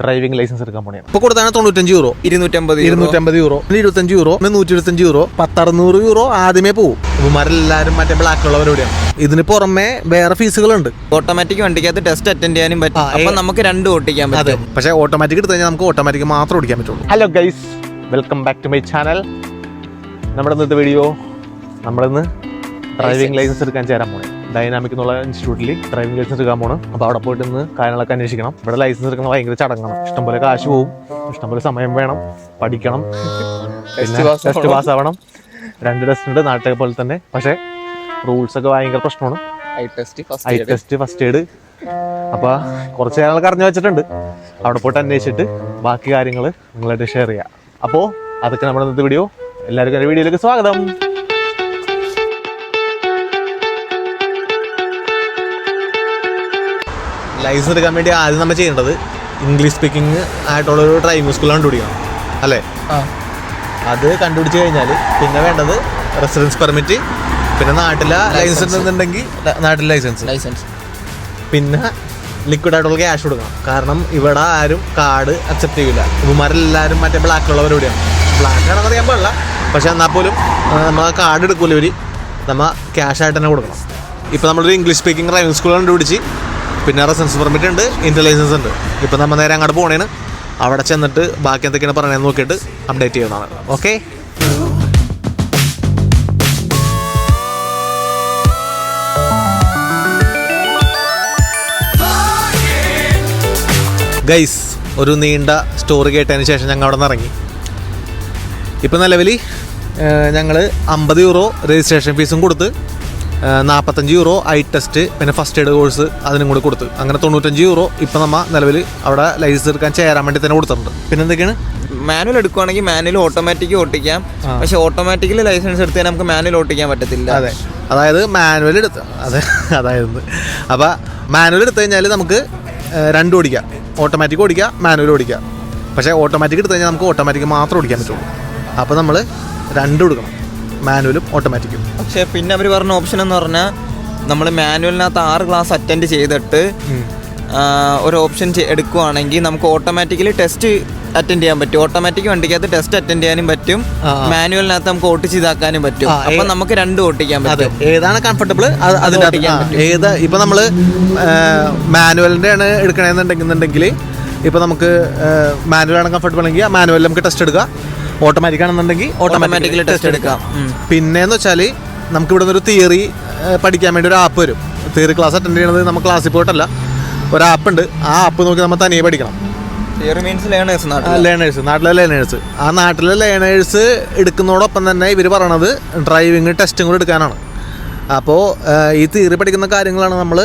Driving licence എടുക്കാൻ പോണേ. ഇപ്പൊ കൊടുത്താണ് തൊണ്ണൂറ്റഞ്ച് യൂറോ ഇരുന്നൂറ്റമ്പത് ഇരുന്നൂറ്റമ്പത് യൂറോ ഇരുപത്തഞ്ച് യൂറോ പിന്നെ നൂറ്റി ഇരുപത്തഞ്ച് യൂറോ പത്തറുന്നൂറ് യൂറോ ആദ്യമേ പോകും ഇവന്മാരെല്ലാരും മറ്റേ ബ്ലാക്ക് ഉള്ളവരോടെയാണ് ഇതിന് പുറമെ വേറെ ഫീസുകളുണ്ട്. ഓട്ടോമാറ്റിക് വണ്ടിക്കകത്ത് ടെസ്റ്റ് അറ്റൻഡ് ചെയ്യാനും പറ്റും. അപ്പൊ നമുക്ക് രണ്ടും ഓട്ടിക്കാൻ പറ്റും. പക്ഷേ ഓട്ടോമാറ്റിക് എടുത്തു കഴിഞ്ഞാൽ നമുക്ക് ഓട്ടോമാറ്റിക് മാത്രം ഓടിക്കാൻ പറ്റുള്ളൂ. Hello guys welcome back to my channel നമ്മുടെ ഇന്നത്തെ വീഡിയോ നമ്മളിന്ന് ഡ്രൈവിംഗ് ലൈസൻസ് എടുക്കാൻ ചേരാൻ പോണേ. ഡൈനാമിക് എന്നുള്ള ഇൻസ്റ്റിറ്റ്യൂട്ടിൽ ഡ്രൈവിംഗ് ലൈസൻസ് എടുക്കാൻ പോകണം അപ്പോൾ അവിടെ പോയിട്ട് ഇന്ന് കാര്യങ്ങളൊക്കെ അന്വേഷിക്കണം. ഇവിടെ ലൈസൻസ് എടുക്കുന്ന ഭയങ്കര ചടങ്ങാണ്. ഇഷ്ടംപോലെ കാശ് പോവും. ഇഷ്ടംപോലെ സമയം വേണം. പഠിക്കണം. പിന്നെ ടെസ്റ്റ് പാസ് ആവണം. രണ്ട് ടെസ്റ്റ് ഉണ്ട് നാട്ടിലെ പോലെ തന്നെ. പക്ഷേ റൂൾസ് ഒക്കെ ഭയങ്കര പ്രശ്നമാണ്. ഐ ടെസ്റ്റ് ഫസ്റ്റ് എയ്ഡ് അപ്പോൾ കുറച്ച് കാര്യങ്ങളൊക്കെ അറിഞ്ഞു വെച്ചിട്ടുണ്ട്. അവിടെ പോയിട്ട് അന്വേഷിച്ചിട്ട് ബാക്കി കാര്യങ്ങൾ നിങ്ങളായിട്ട് ഷെയർ ചെയ്യാം. അപ്പോൾ അതൊക്കെ നമ്മുടെ ഇന്നത്തെ വീഡിയോ എല്ലാവർക്കും എന്റെ വീഡിയോയിലേക്ക് സ്വാഗതം. ലൈസൻസ് എടുക്കാൻ വേണ്ടി ആദ്യം നമ്മൾ ചെയ്യേണ്ടത് ഇംഗ്ലീഷ് സ്പീക്കിംഗ് ആയിട്ടുള്ളൊരു ഡ്രൈവിംഗ് സ്കൂൾ കണ്ടുപിടിക്കണം അല്ലേ? അത് കണ്ടുപിടിച്ച് കഴിഞ്ഞാൽ പിന്നെ വേണ്ടത് റെസിഡൻസ് പെർമിറ്റ് പിന്നെ നാട്ടിലെ ലൈസൻസ് എന്നുണ്ടെങ്കിൽ നാട്ടിലെ ലൈസൻസ് ലൈസൻസ് പിന്നെ ലിക്വിഡ് ആയിട്ടുള്ള ക്യാഷ് കൊടുക്കണം. കാരണം ഇവിടെ ആരും കാർഡ് അക്സെപ്റ്റ് ചെയ്യില്ല ഇവന്മാരെല്ലാവരും മറ്റേ ബ്ലാക്ക് ഉള്ളവരോടെയാണ് ബ്ലാക്ക് ആണെന്ന് അറിയാൻ പാടില്ല. പക്ഷെ എന്നാൽ പോലും നമ്മൾ കാർഡ് എടുക്കൂല ഇവർ നമ്മൾ ക്യാഷ് ആയിട്ട് തന്നെ കൊടുക്കണം. ഇപ്പോൾ നമ്മളൊരു ഇംഗ്ലീഷ് സ്പീക്കിംഗ് ഡ്രൈവിംഗ് സ്കൂൾ കണ്ടുപിടിച്ച് പിന്നെ സെൻസ് പെർമിറ്റ് ഉണ്ട് ഇന്റർ ലൈസൻസ് ഉണ്ട്. ഇപ്പോൾ നമ്മൾ നേരെ അങ്ങോട്ട് പോകണേന് അവിടെ ചെന്നിട്ട് ബാക്കി എന്തൊക്കെയാണ് പറയണതെന്ന് നോക്കിയിട്ട് അപ്ഡേറ്റ് ചെയ്യുന്നതാണ്. ഓക്കെ ഗൈസ് ഒരു നീണ്ട സ്റ്റോറി കേട്ടതിന് ശേഷം ഞങ്ങൾ അവിടെ നിന്ന് ഇറങ്ങി. ഇപ്പം നിലവിൽ ഞങ്ങൾ അമ്പത് യൂറോ രജിസ്ട്രേഷൻ ഫീസും കൊടുത്ത് നാൽപ്പത്തഞ്ച് യൂറോ ഐ ടെസ്റ്റ് പിന്നെ ഫസ്റ്റ് എയ്ഡ് കോഴ്സ് അതിനും കൂടി കൊടുത്ത്. അങ്ങനെ തൊണ്ണൂറ്റഞ്ച് യൂറോ ഇപ്പം നമ്മൾ നിലവിൽ അവിടെ ലൈസൻസ് എടുക്കാൻ ചേരാൻ വേണ്ടി തന്നെ കൊടുത്തിട്ടുണ്ട്. പിന്നെ എന്തൊക്കെയാണ്? മാനുവൽ എടുക്കുവാണെങ്കിൽ മാനുവൽ ഓട്ടോമാറ്റിക് ഓട്ടിക്കാം. പക്ഷെ ഓട്ടോമാറ്റിക്കലി ലൈസൻസ് എടുത്താൽ നമുക്ക് മാനുവൽ ഓട്ടിക്കാൻ പറ്റത്തില്ല. അതെ. അതായത് മാനുവൽ എടുത്ത്. അതെ അതായത് അപ്പോൾ മാനുവൽ എടുത്തു കഴിഞ്ഞാൽ നമുക്ക് രണ്ടും ഓടിക്കാം. ഓട്ടോമാറ്റിക് ഓടിക്കാം മാനുവൽ ഓടിക്കാം. പക്ഷേ ഓട്ടോമാറ്റിക് എടുത്തു കഴിഞ്ഞാൽ നമുക്ക് ഓട്ടോമാറ്റിക് മാത്രം ഓടിക്കാൻ പറ്റുള്ളൂ. അപ്പോൾ നമ്മൾ രണ്ടും എടുക്കണം മാനുവലും ഓട്ടോമാറ്റിക്കും പക്ഷേ പിന്നെ അവർ പറഞ്ഞ ഓപ്ഷൻ എന്ന് പറഞ്ഞാൽ നമ്മൾ മാനുവലിനകത്ത് ആറ് ക്ലാസ് അറ്റൻഡ് ചെയ്തിട്ട് ഒരു ഓപ്ഷൻ എടുക്കുവാണെങ്കിൽ നമുക്ക് ഓട്ടോമാറ്റിക്കലി ടെസ്റ്റ് അറ്റൻഡ് ചെയ്യാൻ പറ്റും. ഓട്ടോമാറ്റിക് വണ്ടിക്കകത്ത് ടെസ്റ്റ് അറ്റൻഡ് ചെയ്യാനും പറ്റും. മാനുവലിനകത്ത് നമുക്ക് ഓട്ടിച്ച് ഇതാക്കാനും പറ്റും. അപ്പൊ നമുക്ക് രണ്ട് ഓട്ടിക്കാൻ പറ്റും. ഏതാണ് കംഫർട്ടബിൾ ഏത് ഇപ്പൊ നമ്മൾ മാനുവലിന്റെ ആണ് എടുക്കണെന്നുണ്ടെങ്കിൽ ഇപ്പൊ നമുക്ക് മാനുവലാണ് കംഫർട്ടബിൾ എങ്കിൽ മാനുവലിൽ നമുക്ക് ടെസ്റ്റ് എടുക്കാം. ഓട്ടോമാറ്റിക് ആണെന്നുണ്ടെങ്കിൽ ഓട്ടോമാറ്റിക്കലി ടെസ്റ്റ് എടുക്കാം. പിന്നെ പിന്നെന്ന് വെച്ചാൽ നമുക്ക് ഇവിടെ ഒരു തിയറി പഠിക്കാൻ വേണ്ടി ഒരു ആപ്പ് വരും. തിയറി ക്ലാസ് അറ്റൻഡ് ചെയ്യണത് നമ്മൾ ക്ലാസ്സിൽ പോയിട്ടല്ല. ഒരു ആപ്പ് ഉണ്ട്. ആ ആപ്പ് നോക്കി നമ്മൾ തനിയെ പഠിക്കണം. തിയറി മീൻസ് ലേണേഴ്സ് ലേണേഴ്സ് നാട്ടിലെ. ലേണേഴ്സ് ആ നാട്ടിലെ ലേണേഴ്സ് എടുക്കുന്നതോടൊപ്പം തന്നെ ഇവർ പറയണത് ഡ്രൈവിംഗ് ടെസ്റ്റും കൂടെ എടുക്കാനാണ്. അപ്പോൾ ഈ തിയറി പഠിക്കുന്ന കാര്യങ്ങളാണ് നമ്മൾ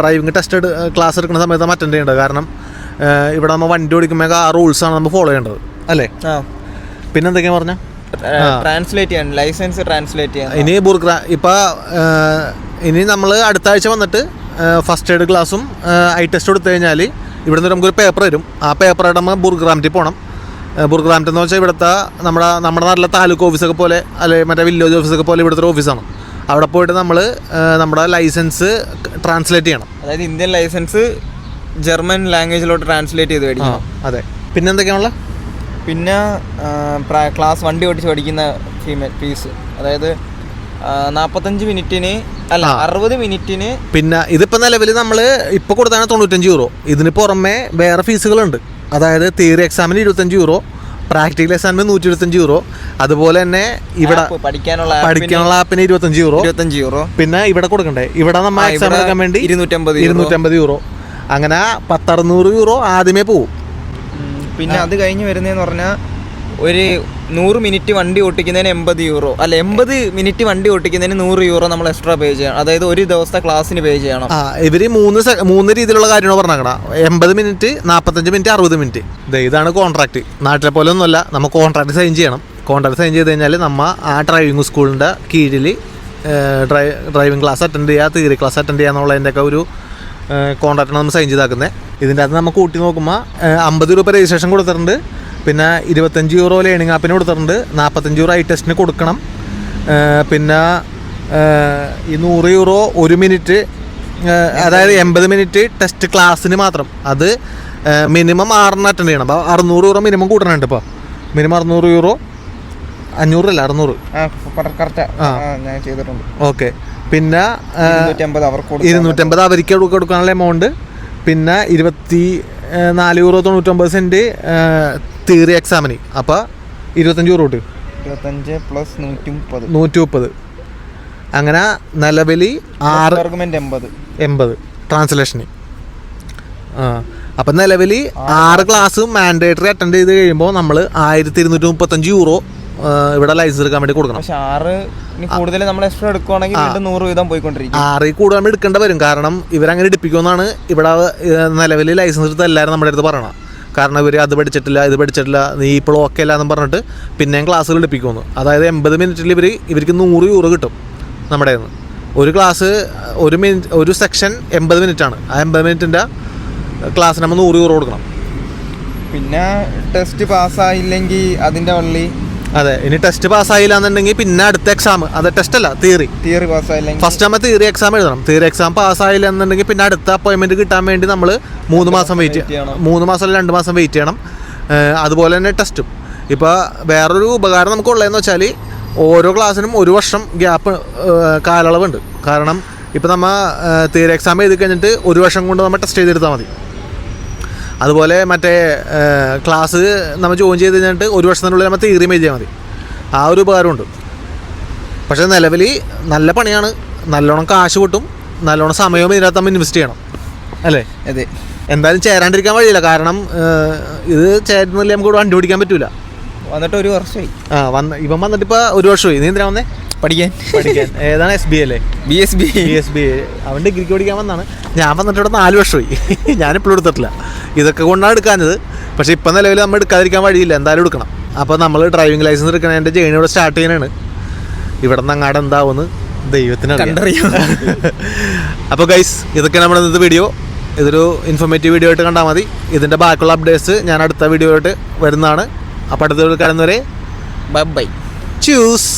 ഡ്രൈവിംഗ് ടെസ്റ്റ് ക്ലാസ് എടുക്കുന്ന സമയത്ത് നമ്മൾ അറ്റൻഡ് ചെയ്യേണ്ടത്. കാരണം ഇവിടെ നമ്മൾ വണ്ടി ഓടിക്കുമ്പോൾ ആ റൂൾസാണ് നമ്മൾ ഫോളോ ചെയ്യേണ്ടത്. അല്ലേ? ആ. പറഞ്ഞ ട്രാൻസ്ലേറ്റ് ചെയ്യാൻ ലൈസൻസ് ട്രാൻസ്ലേറ്റ് ചെയ്യാൻ. ഇനി ബുർഗ്ര ഇപ്പൊ ഇനി നമ്മൾ അടുത്ത ആഴ്ച വന്നിട്ട് ഫസ്റ്റ് എയ്ഡ് ക്ലാസ്സും ഐ ടെസ്റ്റ് കൊടുത്തു കഴിഞ്ഞാൽ ഇവിടുന്ന് നമുക്കൊരു പേപ്പർ വരും. ആ പേപ്പറായിട്ട് നമ്മൾ ബുർഗ്രാമിറ്റി പോകണം ബുർഗ്രാമിറ്റി എന്ന് വെച്ചാൽ ഇവിടുത്തെ നമ്മുടെ നമ്മുടെ നാട്ടിലെ താലൂക്ക് ഓഫീസൊക്കെ പോലെ അല്ലെങ്കിൽ മറ്റേ വില്ലേജ് ഓഫീസൊക്കെ പോലെ ഇവിടുത്തെ ഒരു ഓഫീസാണ് അവിടെ പോയിട്ട് നമ്മൾ നമ്മുടെ ലൈസൻസ് ട്രാൻസ്ലേറ്റ് ചെയ്യണം. അതായത് ഇന്ത്യൻ ലൈസൻസ് ജർമ്മൻ ലാംഗ്വേജിലോട്ട് ട്രാൻസ്ലേറ്റ് ചെയ്ത് മേടിക്കണം. അതെ. പിന്നെ എന്തൊക്കെയാണുള്ള പിന്നെ ക്ലാസ് വണ്ടി ഓടിച്ച് പഠിക്കുന്ന ഫീമെയിൽ ഫീസ് അതായത് നാൽപ്പത്തഞ്ച് മിനിറ്റിന് അല്ല. അറുപത് മിനിറ്റിന് പിന്നെ ഇതിപ്പോ നിലവിൽ നമ്മൾ ഇപ്പോൾ കൊടുത്താണ് തൊണ്ണൂറ്റഞ്ച് യൂറോ. ഇതിന് പുറമെ വേറെ ഫീസുകളുണ്ട്. അതായത് തിയറി എക്സാമിന് ഇരുപത്തഞ്ച് യൂറോ പ്രാക്ടിക്കൽ എക്സാമിന് നൂറ്റി ഇരുപത്തഞ്ച് യൂറോ. അതുപോലെ തന്നെ ഇവിടെ പഠിക്കാനുള്ള പഠിക്കാനുള്ള ആപ്പിന് ഇരുപത്തഞ്ച് യൂറോ. ഇരുപത്തഞ്ച് യൂറോ. പിന്നെ ഇവിടെ കൊടുക്കണ്ടേ? ഇവിടെ നമ്മൾ എക്സാം എടുക്കാൻ വേണ്ടി ഇരുന്നൂറ്റമ്പത്. ഇരുന്നൂറ്റമ്പത് യൂറോ. അങ്ങനെ പത്തറുന്നൂറ് യൂറോ ആദ്യമേ പോവും. പിന്നെ അത് കഴിഞ്ഞ് വരുന്നതെന്ന് പറഞ്ഞാൽ ഒരു നൂറ് മിനിറ്റ് വണ്ടി ഓട്ടിക്കുന്നതിന് എൺപത് യൂറോ. അല്ല എൺപത് മിനിറ്റ് വണ്ടി ഓട്ടിക്കുന്നതിന് നൂറ് യൂറോ നമ്മൾ എക്സ്ട്രാ പേ ചെയ്യണം. അതായത് ഒരു ദിവസത്തെ ക്ലാസ്സിന് പേ ചെയ്യണം. ആ ഇവർ മൂന്ന് സെ- മൂന്ന് രീതിയിലുള്ള കാര്യങ്ങൾ പറഞ്ഞേക്കണ. എൺപത് മിനിറ്റ് നാൽപ്പത്തഞ്ച് മിനിറ്റ് അറുപത് മിനിറ്റ്. ദേ ഇതാണ് കോൺട്രാക്ട് നാട്ടിലെ പോലെ ഒന്നുമല്ല നമ്മൾ കോൺട്രാക്ട് സൈൻ ചെയ്യണം. കോൺട്രാക്ട് സൈൻ ചെയ്ത് കഴിഞ്ഞാൽ നമ്മ ആ ഡ്രൈവിംഗ് സ്കൂളിന്റെ കീഴിൽ ഡ്രൈ ഡ്രൈവിംഗ് ക്ലാസ് അറ്റൻഡ് ചെയ്യുക തിയറി ക്ലാസ് അറ്റൻഡ് ചെയ്യുക എന്നുള്ളതിന്റെയൊക്കെ ഒരു കോൺട്രാക്റ്റാണ് നമ്മൾ സൈൻ ചെയ്താക്കുന്നത് ഇതിന്റെ അകത്ത് നമുക്ക് കൂട്ടി നോക്കുമ്പോൾ അമ്പത് രൂപ രജിസ്ട്രേഷൻ കൊടുത്തിട്ടുണ്ട്. പിന്നെ ഇരുപത്തഞ്ച് യൂറോ ലേണിംഗ് ആപ്പിന് കൊടുത്തിട്ടുണ്ട്. നാൽപ്പത്തഞ്ച് യൂറോ ഐ ടെസ്റ്റിന് കൊടുക്കണം. പിന്നെ ഈ നൂറ് യൂറോ ഒരു മിനിറ്റ് അതായത് എൺപത് മിനിറ്റ് ടെസ്റ്റ് ക്ലാസ്സിന് മാത്രം. അത് മിനിമം ആറെണ്ണം അറ്റൻഡ് ചെയ്യണം. അപ്പോൾ അറുന്നൂറ് യൂറോ മിനിമം കൂട്ടണുണ്ട് ഇപ്പോൾ മിനിമം അറുന്നൂറ് യൂറോ അഞ്ഞൂറല്ല അറുന്നൂറ്. ഞാൻ ചെയ്തിട്ടുണ്ട്. ഓക്കെ പിന്നെ ഇരുന്നൂറ്റമ്പത് അവർക്ക് കൊടുക്കാനുള്ള എമൗണ്ട് പിന്നെ ഇരുപത്തി നാല് യൂറോ തൊണ്ണൂറ്റൊമ്പത് സെന്റ് തിയറി എക്സാമിന് അപ്പോൾ ഇരുപത്തഞ്ച് യൂറോ കിട്ടും ഇരുപത്തഞ്ച് പ്ലസ് നൂറ്റി മുപ്പത് നൂറ്റി മുപ്പത് അങ്ങനെ നിലവിൽ ആറ് ആർഗ്യുമെന്റ് എൺപത്. എൺപത്. ട്രാൻസ്ലേഷന് ആ അപ്പം നിലവിൽ ആറ് ക്ലാസ് മാൻഡേറ്ററി അറ്റൻഡ് ചെയ്ത് കഴിയുമ്പോൾ നമ്മൾ ആയിരത്തി ഇരുന്നൂറ്റി മുപ്പത്തഞ്ച് യൂറോ ഇവിടെ ലൈസൻസ് എടുക്കാൻ വേണ്ടി കൊടുക്കണം. പക്ഷെ ആറ് കൂടുതൽ നമ്മൾ എക്സ്ട്രാ എടുക്കുവാണെങ്കിൽ വീണ്ടും നൂറ് വീതം പോയിക്കൊണ്ടിരിക്കും. ആറിൽ കൂടുതൽ എടുക്കേണ്ട വരും. കാരണം ഇവരങ്ങനെ എടുപ്പിക്കുമെന്നാണ് ഇവിടെ നിലവിൽ ലൈസൻസ് എടുത്ത എല്ലാവരും നമ്മുടെ അടുത്ത് പറയണം കാരണം ഇവർ അത് പഠിച്ചിട്ടില്ല ഇത് പഠിച്ചിട്ടില്ല നീ ഇപ്പോൾ ഓക്കെ അല്ല എന്ന് പറഞ്ഞിട്ട് പിന്നെയും ക്ലാസ്സുകൾ എടുപ്പിക്കുമെന്ന് അതായത് എൺപത് മിനിറ്റിൽ ഇവർ ഇവർക്ക് നൂറ് യൂറോ കിട്ടും നമ്മുടെ നിന്ന് ഒരു ക്ലാസ് ഒരു മിനിറ്റ് ഒരു സെക്ഷൻ എൺപത് മിനിറ്റാണ് ആ എൺപത് മിനിറ്റിന്റെ ക്ലാസ് നമ്മൾ നൂറ് യൂറോ കൊടുക്കണം. പിന്നെ ടെസ്റ്റ് പാസ്സായില്ലെങ്കിൽ അതിന്റെ വള്ളി അതെ ഇനി ടെസ്റ്റ് പാസ്സായില്ല എന്നുണ്ടെങ്കിൽ പിന്നെ അടുത്ത എക്സാം അത് ടെസ്റ്റ് അല്ല തിയറി തിയറി പാസ്സായില്ലെങ്കിൽ ഫസ്റ്റ് നമ്മൾ തിയറി എക്സാം എഴുതണം. തിയറി എക്സാം പാസ്സായില്ല എന്നുണ്ടെങ്കിൽ പിന്നെ അടുത്ത അപ്പോയിൻമെന്റ് കിട്ടാൻ വേണ്ടി നമ്മൾ മൂന്ന് മാസം വെയിറ്റ് ചെയ്യണം. മൂന്ന് മാസം അല്ല രണ്ട് മാസം വെയിറ്റ് ചെയ്യണം. അതുപോലെ തന്നെ ടെസ്റ്റും ഇപ്പോൾ വേറൊരു ഉപകാരം നമുക്ക് ഉള്ളതെന്ന് വെച്ചാൽ ഓരോ ക്ലാസ്സിനും ഒരു വർഷം ഗ്യാപ്പ് കാലയളവുണ്ട്. കാരണം ഇപ്പോൾ നമ്മൾ തിയറി എക്സാം എഴുതി കഴിഞ്ഞിട്ട് ഒരു വർഷം കൊണ്ട് നമ്മൾ ടെസ്റ്റ് ചെയ്തെടുത്താൽ മതി. അതുപോലെ മറ്റേ ക്ലാസ് നമ്മൾ ജോയിൻ ചെയ്ത് കഴിഞ്ഞിട്ട് ഒരു വർഷത്തിനുള്ളിൽ നമ്മൾ തിയറിയും എഴുതിയാൽ മതി. ആ ഒരു ഉപകാരമുണ്ട്. പക്ഷേ നിലവിൽ നല്ല പണിയാണ്. നല്ലോണം കാശ് കിട്ടും. നല്ലോണം സമയവും ഇതിനകത്ത് നമ്മൾ ഇൻവെസ്റ്റ് ചെയ്യണം. അല്ലേ? അതെ. എന്തായാലും ചേരാണ്ടിരിക്കാൻ വഴിയില്ല. കാരണം ഇത് ചേരുന്നില്ല നമുക്ക് ഇവിടെ വണ്ടി ഓടിക്കാൻ പറ്റൂല. വന്നിട്ട് ഒരു വർഷമായി. ആ വന്ന് ഇവൻ വന്നിട്ട് ഇപ്പോൾ ഒരു വർഷമായി. നീ എന്തിനാ വന്നേ? പഠിക്കാൻ? പഠിക്കാൻ. ഏതാണ്? എസ് ബി അല്ലേ? B S B B S B അവൻ ഡിഗ്രിക്ക് പഠിക്കാൻ വന്നാണ് ഞാൻ വന്നിട്ട് ഇവിടെ നാല് വർഷമായി. ഞാനിപ്പോഴും എടുത്തിട്ടില്ല. ഇതൊക്കെ കൊണ്ടാണ് എടുക്കാഞ്ഞത്. പക്ഷേ ഇപ്പം നിലവിൽ നമ്മൾ എടുക്കാതിരിക്കാൻ വഴിയില്ല. എന്തായാലും എടുക്കണം. അപ്പോൾ നമ്മൾ ഡ്രൈവിംഗ് ലൈസൻസ് എടുക്കണതിന്റെ ജേണി ഇവിടെ സ്റ്റാർട്ട് ചെയ്യാനാണ്. ഇവിടെ നിന്ന് അങ്ങാട് എന്താവുമെന്ന് ദൈവത്തിന് കണ്ടറിയാം. അപ്പോൾ ഗൈസ് ഇതൊക്കെ നമ്മുടെ ഇന്നത്തെ വീഡിയോ ഇതൊരു ഇൻഫോർമേറ്റീവ് വീഡിയോ ആയിട്ട് കണ്ടാൽ മതി. ഇതിന്റെ ബാക്കിയുള്ള അപ്ഡേറ്റ്സ് ഞാൻ അടുത്ത വീഡിയോ ആയിട്ട് വരുന്നതാണ്. അപ്പോൾ അടുത്ത വരെ ബൈ ബൈ ചൂസ്